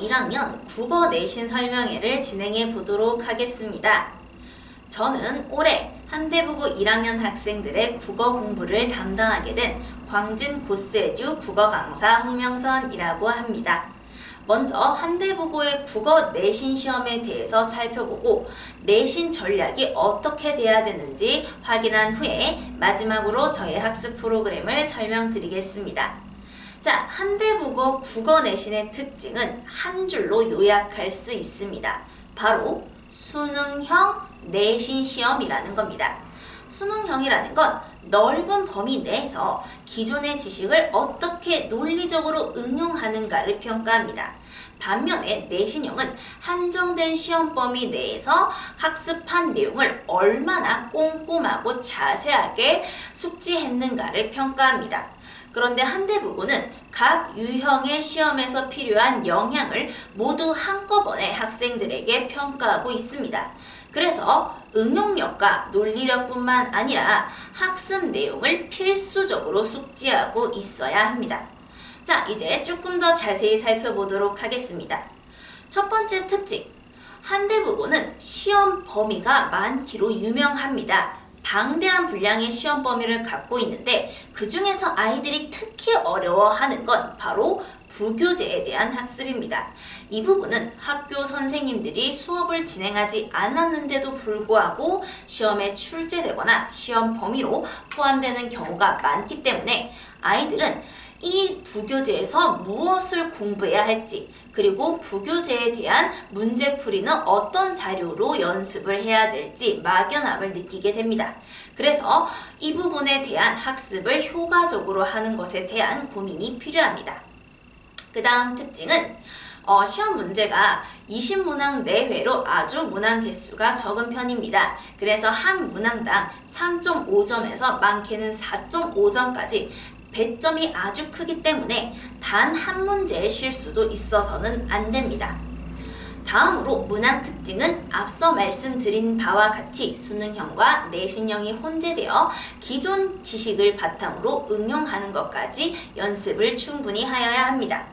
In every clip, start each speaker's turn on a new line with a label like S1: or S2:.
S1: 1학년 국어 내신 설명회를 진행해 보도록 하겠습니다. 저는 올해 한대부고 1학년 학생들의 국어 공부를 담당하게 된 광진 고스에듀 국어 강사 홍명선이라고 합니다. 먼저 한대부고의 국어 내신 시험에 대해서 살펴보고 내신 전략이 어떻게 돼야 되는지 확인한 후에 마지막으로 저의 학습 프로그램을 설명드리겠습니다. 자, 한대국어 국어 내신의 특징은 한 줄로 요약할 수 있습니다. 바로 수능형 내신 시험이라는 겁니다. 수능형이라는 건 넓은 범위 내에서 기존의 지식을 어떻게 논리적으로 응용하는가를 평가합니다. 반면에 내신형은 한정된 시험 범위 내에서 학습한 내용을 얼마나 꼼꼼하고 자세하게 숙지했는가를 평가합니다. 그런데 한대부고는 각 유형의 시험에서 필요한 영향을 모두 한꺼번에 학생들에게 평가하고 있습니다. 그래서 응용력과 논리력뿐만 아니라 학습 내용을 필수적으로 숙지하고 있어야 합니다. 자, 이제 조금 더 자세히 살펴보도록 하겠습니다. 첫 번째 특징. 한대부고는 시험 범위가 많기로 유명합니다. 방대한 분량의 시험 범위를 갖고 있는데 그 중에서 아이들이 특히 어려워하는 건 바로 부교재에 대한 학습입니다. 이 부분은 학교 선생님들이 수업을 진행하지 않았는데도 불구하고 시험에 출제되거나 시험 범위로 포함되는 경우가 많기 때문에 아이들은 이 부교재에서 무엇을 공부해야 할지 그리고 부교재에 대한 문제풀이는 어떤 자료로 연습을 해야 될지 막연함을 느끼게 됩니다. 그래서 이 부분에 대한 학습을 효과적으로 하는 것에 대한 고민이 필요합니다. 그 다음 특징은 어, 시험 문제가 20문항 내외로 아주 문항 개수가 적은 편입니다. 그래서 한 문항당 3.5점에서 많게는 4.5점까지 배점이 아주 크기 때문에 단 한 문제의 실수도 있어서는 안 됩니다. 다음으로 문항 특징은 앞서 말씀드린 바와 같이 수능형과 내신형이 혼재되어 기존 지식을 바탕으로 응용하는 것까지 연습을 충분히 하여야 합니다.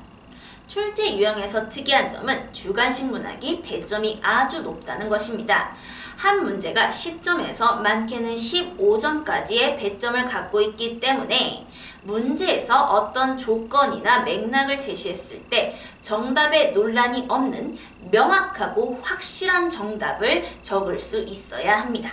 S1: 출제 유형에서 특이한 점은 주관식 문학이 배점이 아주 높다는 것입니다. 한 문제가 10점에서 많게는 15점까지의 배점을 갖고 있기 때문에 문제에서 어떤 조건이나 맥락을 제시했을 때 정답에 논란이 없는 명확하고 확실한 정답을 적을 수 있어야 합니다.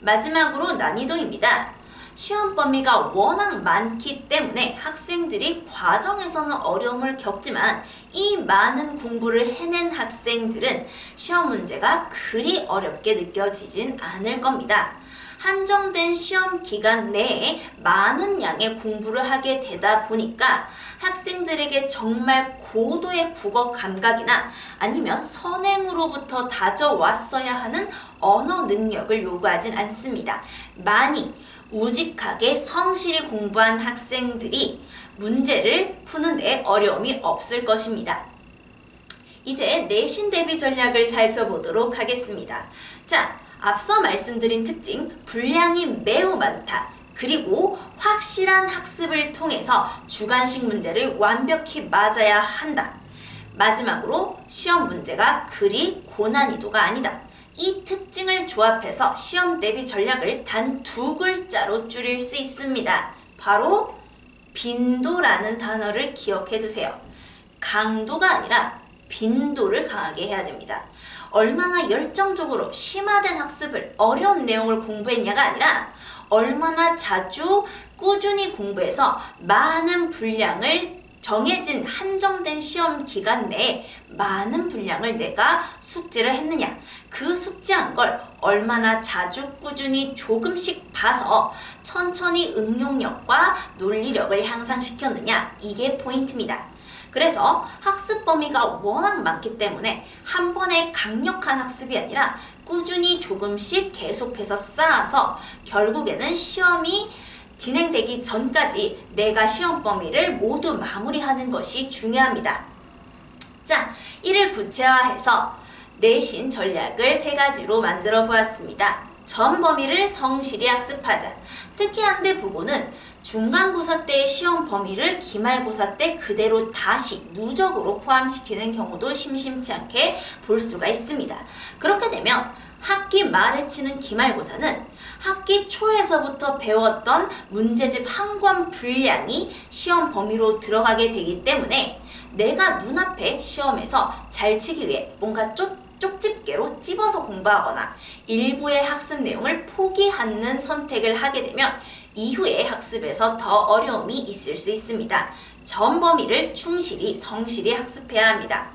S1: 마지막으로 난이도입니다. 시험 범위가 워낙 많기 때문에 학생들이 과정에서는 어려움을 겪지만 이 많은 공부를 해낸 학생들은 시험 문제가 그리 어렵게 느껴지진 않을 겁니다. 한정된 시험 기간 내에 많은 양의 공부를 하게 되다 보니까 학생들에게 정말 고도의 국어 감각이나 아니면 선행으로부터 다져왔어야 하는 언어 능력을 요구하진 않습니다. 많이 우직하게 성실히 공부한 학생들이 문제를 푸는데 어려움이 없을 것입니다. 이제 내신 대비 전략을 살펴보도록 하겠습니다. 자, 앞서 말씀드린 특징, 분량이 매우 많다. 그리고 확실한 학습을 통해서 주관식 문제를 완벽히 맞아야 한다. 마지막으로 시험 문제가 그리 고난이도가 아니다. 이 특징을 조합해서 시험 대비 전략을 단 두 글자로 줄일 수 있습니다. 바로 빈도라는 단어를 기억해 두세요. 강도가 아니라 빈도를 강하게 해야 됩니다. 얼마나 열정적으로 심화된 학습을 어려운 내용을 공부했냐가 아니라 얼마나 자주 꾸준히 공부해서 많은 분량을 정해진 한정된 시험 기간 내에 많은 분량을 내가 숙지를 했느냐. 그 숙지한 걸 얼마나 자주 꾸준히 조금씩 봐서 천천히 응용력과 논리력을 향상시켰느냐. 이게 포인트입니다. 그래서 학습 범위가 워낙 많기 때문에 한 번에 강력한 학습이 아니라 꾸준히 조금씩 계속해서 쌓아서 결국에는 시험이 진행되기 전까지 내가 시험 범위를 모두 마무리하는 것이 중요합니다. 자, 이를 구체화해서 내신 전략을 세 가지로 만들어 보았습니다. 전 범위를 성실히 학습하자. 특히 한대 부고는 중간고사 때의 시험 범위를 기말고사 때 그대로 다시 누적으로 포함시키는 경우도 심심치 않게 볼 수가 있습니다. 그렇게 되면 학기 말에 치는 기말고사는 학기 초에서부터 배웠던 문제집 한 권 분량이 시험 범위로 들어가게 되기 때문에 내가 눈앞에 시험에서 잘 치기 위해 뭔가 쪽, 쪽집게로 찝어서 공부하거나 일부의 학습 내용을 포기하는 선택을 하게 되면 이후의 학습에서 더 어려움이 있을 수 있습니다. 전 범위를 충실히 성실히 학습해야 합니다.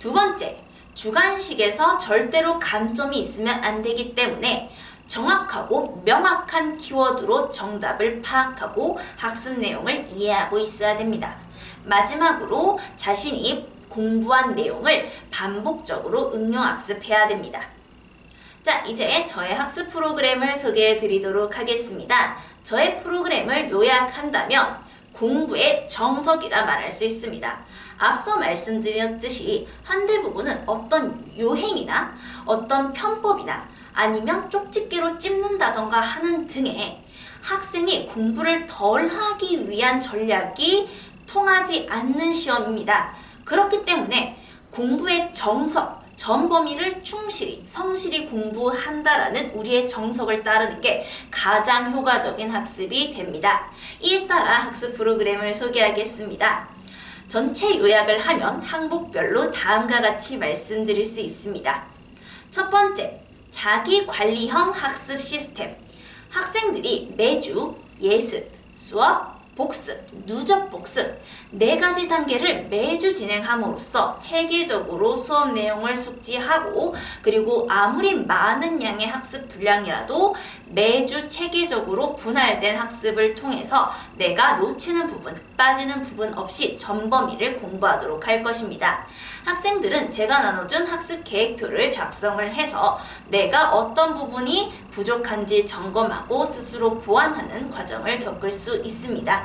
S1: 두 번째, 주관식에서 절대로 감점이 있으면 안 되기 때문에 정확하고 명확한 키워드로 정답을 파악하고 학습 내용을 이해하고 있어야 됩니다. 마지막으로 자신이 공부한 내용을 반복적으로 응용 학습해야 됩니다. 자, 이제 저의 학습 프로그램을 소개해 드리도록 하겠습니다. 저의 프로그램을 요약한다면 공부의 정석이라 말할 수 있습니다. 앞서 말씀드렸듯이 한대 부분은 어떤 요행이나 어떤 편법이나 아니면 쪽집게로 찝는다던가 하는 등의 학생이 공부를 덜 하기 위한 전략이 통하지 않는 시험입니다. 그렇기 때문에 공부의 정석, 전 범위를 충실히, 성실히 공부한다라는 우리의 정석을 따르는 게 가장 효과적인 학습이 됩니다. 이에 따라 학습 프로그램을 소개하겠습니다. 전체 요약을 하면 항목별로 다음과 같이 말씀드릴 수 있습니다. 첫 번째, 자기 관리형 학습 시스템. 학생들이 매주 예습, 수업, 복습, 누적 복습 네 가지 단계를 매주 진행함으로써 체계적으로 수업 내용을 숙지하고 그리고 아무리 많은 양의 학습 분량이라도 매주 체계적으로 분할된 학습을 통해서 내가 놓치는 부분, 빠지는 부분 없이 전범위를 공부하도록 할 것입니다. 학생들은 제가 나눠준 학습 계획표를 작성을 해서 내가 어떤 부분이 부족한지 점검하고 스스로 보완하는 과정을 겪을 수 있습니다.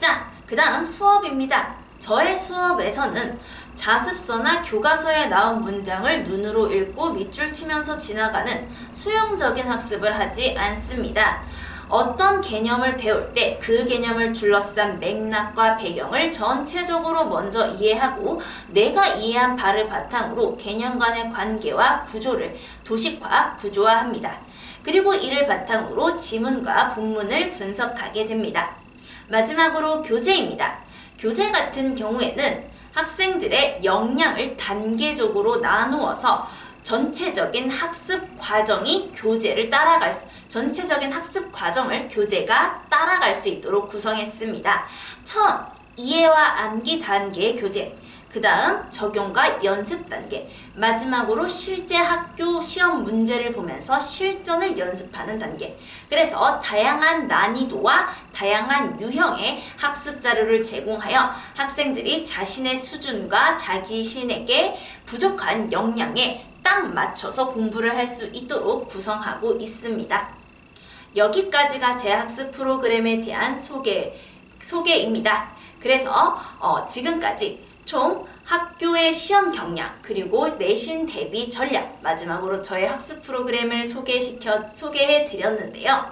S1: 자, 그 다음 수업입니다. 저의 수업에서는 자습서나 교과서에 나온 문장을 눈으로 읽고 밑줄 치면서 지나가는 수용적인 학습을 하지 않습니다. 어떤 개념을 배울 때 그 개념을 둘러싼 맥락과 배경을 전체적으로 먼저 이해하고 내가 이해한 바를 바탕으로 개념 간의 관계와 구조를 도식화, 구조화합니다. 그리고 이를 바탕으로 지문과 본문을 분석하게 됩니다. 마지막으로 교재입니다. 교재 같은 경우에는 학생들의 역량을 단계적으로 나누어서 전체적인 학습 과정이 교재를 따라갈 수, 전체적인 학습 과정을 교재가 따라갈 수 있도록 구성했습니다. 처음 이해와 암기 단계의 교재, 그 다음 적용과 연습 단계, 마지막으로 실제 학교 시험 문제를 보면서 실전을 연습하는 단계. 그래서 다양한 난이도와 다양한 유형의 학습 자료를 제공하여 학생들이 자신의 수준과 자기신에게 부족한 역량에 딱 맞춰서 공부를 할 수 있도록 구성하고 있습니다. 여기까지가 제 학습 프로그램에 대한 소개, 소개입니다. 그래서 어, 지금까지 총 학교의 시험 경량 그리고 내신 대비 전략 마지막으로 저의 학습 프로그램을 소개시켜 소개해 드렸는데요.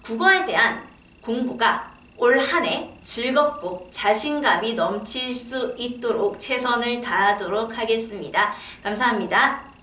S1: 국어에 대한 공부가 올 한 해 즐겁고 자신감이 넘칠 수 있도록 최선을 다하도록 하겠습니다. 감사합니다.